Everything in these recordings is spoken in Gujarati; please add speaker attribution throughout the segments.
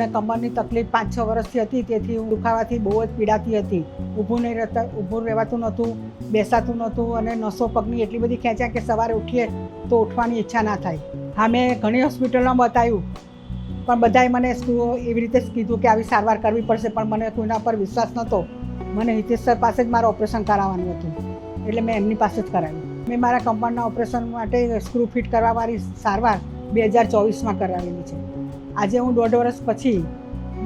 Speaker 1: મને કમરની તકલીફ પાંચ છ વર્ષથી હતી, તેથી હું દુખાવાથી બહુ જ પીડાતી હતી. ઊભું નહીં રહેતા, ઊભું રહેવાતું નહોતું, બેસાતું નહોતું અને નસો પગની એટલી બધી ખેંચ્યા કે સવારે ઉઠીએ તો ઉઠવાની ઈચ્છા ના થાય. હા, મેં ઘણી હોસ્પિટલમાં બતાવ્યું, પણ બધાએ મને એવી રીતે કીધું કે આવી સારવાર કરવી પડશે, પણ મને કોઈના પર વિશ્વાસ નહોતો. મને હિતેશ સર પાસે જ મારું ઓપરેશન કરાવવાનું હતું, એટલે મેં એમની પાસે જ કરાવ્યું. મેં મારા કમરના ઓપરેશન માટે સ્ક્રૂ ફિટ કરવાવાળી સારવાર બે હજાર ચોવીસમાં કરાવેલી છે. આજે હું દોઢ વર્ષ પછી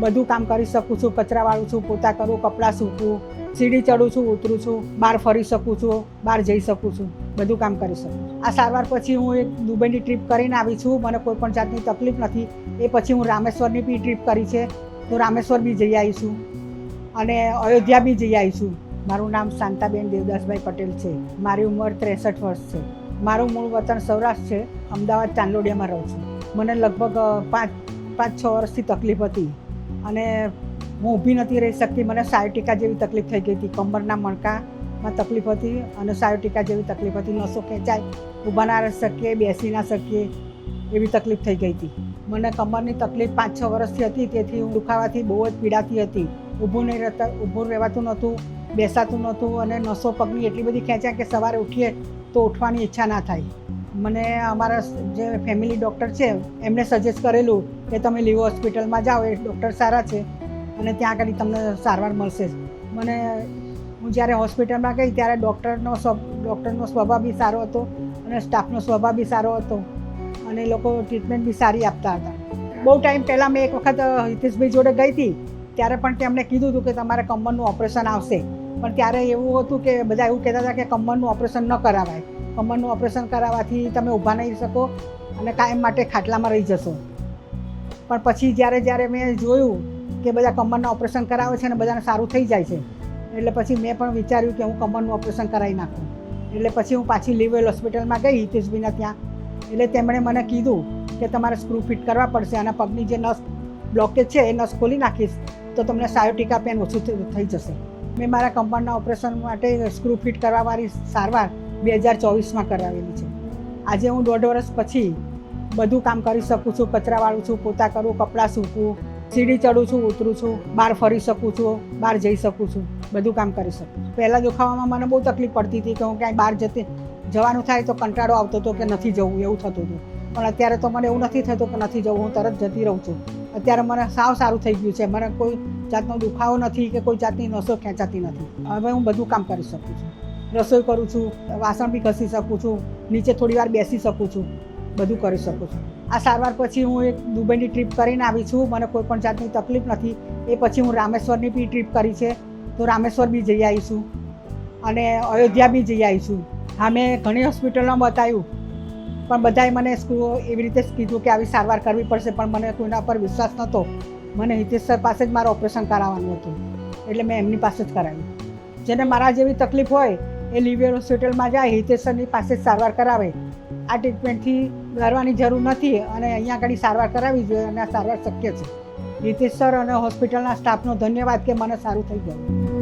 Speaker 1: બધું કામ કરી શકું છું, કચરા વાળું છું પોતા કરું, કપડાં સૂકું, સીડી ચડું છું, ઉતરું છું, બહાર ફરી શકું છું, બહાર જઈ શકું છું, બધું કામ કરી શકું આ સારવાર પછી હું એક દુબઈની ટ્રીપ કરીને આવી છું, મને કોઈ પણ જાતની તકલીફ નથી. એ પછી હું રામેશ્વરની બી ટ્રીપ કરી છે, તો રામેશ્વર બી જઈ આવી છું અને અયોધ્યા બી જઈ આવી છું. મારું નામ શાંતાબેન દેવદાસભાઈ પટેલ છે. મારી ઉંમર ત્રેસઠ વર્ષ છે. મારું મૂળ વતન સૌરાષ્ટ્ર છે. અમદાવાદ ચાંદલોડિયામાં રહું છું. મને લગભગ પાંચ પાંચ છ વર્ષથી તકલીફ હતી અને હું ઊભી નથી રહી શકતી. મને સાયોટિકા જેવી તકલીફ થઈ ગઈ હતી. કમરના મણકામાં તકલીફ હતી અને સાયોટિકા જેવી તકલીફ હતી. નસો ખેંચાય, ઊભા ના રહી શકીએ, બેસી ના શકીએ એવી તકલીફ થઈ ગઈ હતી. મને કમરની તકલીફ પાંચ છ વર્ષથી હતી. તેથી હું દુખાવાથી બહુ જ પીડાતી હતી. ઊભું નહીં રહેતા, ઊભું રહેવાતું નહોતું, બેસાતું નહોતું અને નસો પગની એટલી બધી ખેંચ્યા કે સવારે ઉઠીએ તો ઉઠવાની ઈચ્છા ના થાય. મને અમારા જે ફેમિલી ડૉક્ટર છે એમણે સજેસ્ટ કરેલું કે તમે લીવ હોસ્પિટલમાં જાઓ, એ ડૉક્ટર સારા છે અને ત્યાં આગળ તમને સારવાર મળશે મને, હું જ્યારે હોસ્પિટલમાં ગઈ ત્યારે ડૉક્ટરનો ડૉક્ટરનો સ્વભાવ બી સારો હતો અને સ્ટાફનો સ્વભાવ બી સારો હતો અને એ લોકો ટ્રીટમેન્ટ બી સારી આપતા હતા. બહુ ટાઈમ પહેલાં મેં એક વખત હિતેશભાઈ જોડે ગઈ હતી, ત્યારે પણ તેમણે કીધું હતું કે તમારે કમરનું ઓપરેશન આવશે. પણ ત્યારે એવું હતું કે બધા એવું કહેતા હતા કે કમરનું ઓપરેશન ન કરાવાય. કમરનું ઓપરેશન કરાવવાથી તમે ઊભા નહીં શકો અને કાયમ માટે ખાટલામાં રહી જશો. પણ પછી જ્યારે જ્યારે મેં જોયું કે બધા કમરના ઓપરેશન કરાવે છે અને બધાને સારું થઈ જાય છે, એટલે પછી મેં પણ વિચાર્યું કે હું કમરનું ઓપરેશન કરાવી નાખું. એટલે પછી હું પાછી લીવેલ હોસ્પિટલમાં ગઈ હિતેશભાઈના ત્યાં. એટલે તેમણે મને કીધું કે તમારે સ્ક્રૂ ફિટ કરવા પડશે અને પગની જે નસ બ્લોકેજ છે એ નસ ખોલી નાખીશ તો તમને સાયોટિકા પેન ઓછું થઈ જશે. મેં મારા કમરના ઓપરેશન માટે સ્ક્રૂ ફિટ કરવાવાળી સારવાર બે હજાર ચોવીસમાં કરાવેલી છે. આજે હું દોઢ વર્ષ પછી બધું કામ કરી શકું છું, કચરા વાળું છું, પોતા કરું, કપડાં સૂકું, સીડી ચડું છું, ઉતરું છું, બહાર ફરી શકું છું, બહાર જઈ શકું છું, બધું કામ કરી શકું છું. પહેલાં દુખાવામાં મને બહુ તકલીફ પડતી હતી કે હું ક્યાંય બહાર જતી, જવાનું થાય તો કંટાળો આવતો હતો કે નથી જવું, એવું થતું હતું. પણ અત્યારે તો મને એવું નથી થતું કે નથી જવું, હું તરત જતી રહું છું. અત્યારે મને સાવ સારું થઈ ગયું છે. મને કોઈ જાતનો દુખાવો નથી કે કોઈ જાતની નસો ખેંચાતી નથી. હવે હું બધું કામ કરી શકું છું. રસોઈ કરું છું, વાસણ બી ઘસી શકું છું, નીચે થોડી વાર બેસી શકું છું, બધું કરી શકું છું. આ સારવાર પછી હું એક દુબઈની ટ્રીપ કરીને આવી છું, મને કોઈ પણ જાતની તકલીફ નથી. એ પછી હું રામેશ્વરની બી ટ્રીપ કરી છે, તો રામેશ્વર બી જઈ આવીશું અને અયોધ્યા બી જઈ આવીશું હા, મેં ઘણી હોસ્પિટલમાં બતાવ્યું, પણ બધાએ મને એવી રીતે કીધું કે આવી સારવાર કરવી પડશે, પણ મને કોઈના પર વિશ્વાસ નહોતો. મને હિતેશ સર પાસે જ મારું ઓપરેશન કરાવવાનું હતું, એટલે મેં એમની પાસે જ કરાવ્યું. જેને મારા જેવી તકલીફ હોય એ લિવિયર હોસ્પિટલમાં જાય હિતેશ સરની પાસે સારવાર કરાવે. આ ટ્રીટમેન્ટથી ડરવાની જરૂર નથી અને અહીંયા આગળ સારવાર કરાવવી જોઈએ અને આ સારવાર શક્ય છે. હિતેશ અને હોસ્પિટલના સ્ટાફનો ધન્યવાદ કે મને સારું થઈ ગયું.